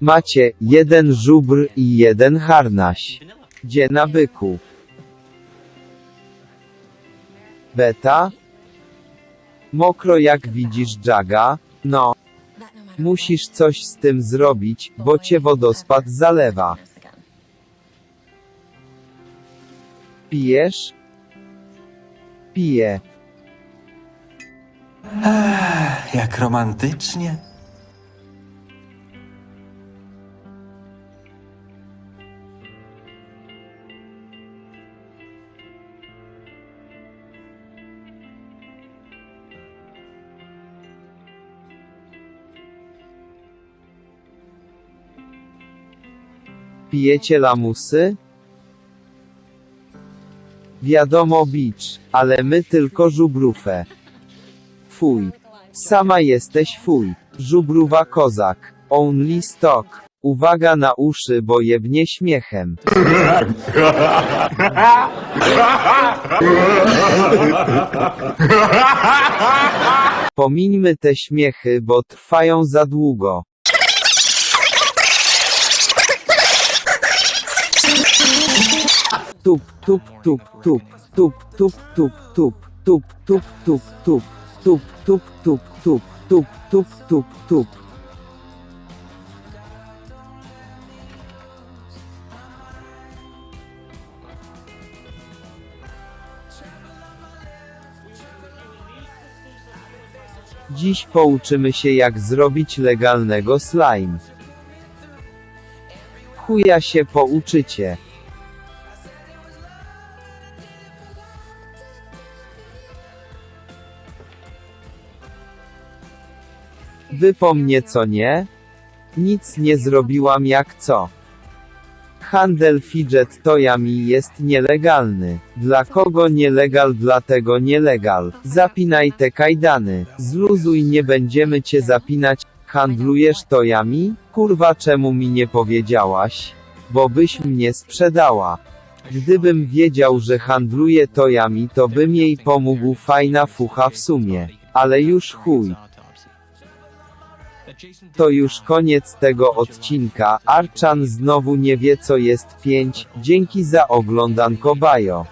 Macie jeden żubr i jeden harnaś. Gdzie na byku? Beta? Mokro jak widzisz Jaga? No, musisz coś z tym zrobić, bo cię wodospad zalewa. Pijesz? Piję. Jak romantycznie. Pijecie lamusy? Wiadomo bicz, ale my tylko żubrufę. Fuj. Sama jesteś fuj. Żubruwa kozak. Only stock. Uwaga na uszy, bo jebnie śmiechem. Pomińmy te śmiechy, bo trwają za długo. Tup, tup, tup, tup, tup, tup, tup, tup, tup, tup, tup, tup, tup, tup, tup, tup, tup, tup, tup, tup. Dziś pouczymy się jak zrobić legalnego slime. Chuja się pouczycie. Wy po mnie co nie? Nic nie zrobiłam jak co. Handel fidget toyami jest nielegalny. Dla kogo nielegal dlatego nielegal. Zapinaj te kajdany. Zluzuj nie będziemy cię zapinać. Handlujesz tojami? Kurwa czemu mi nie powiedziałaś? Bo byś mnie sprzedała. Gdybym wiedział, że handluje tojami to bym jej pomógł fajna fucha w sumie. Ale już chuj. To już koniec tego odcinka. Arczan znowu nie wie co jest 5. Dzięki za oglądanko bajo.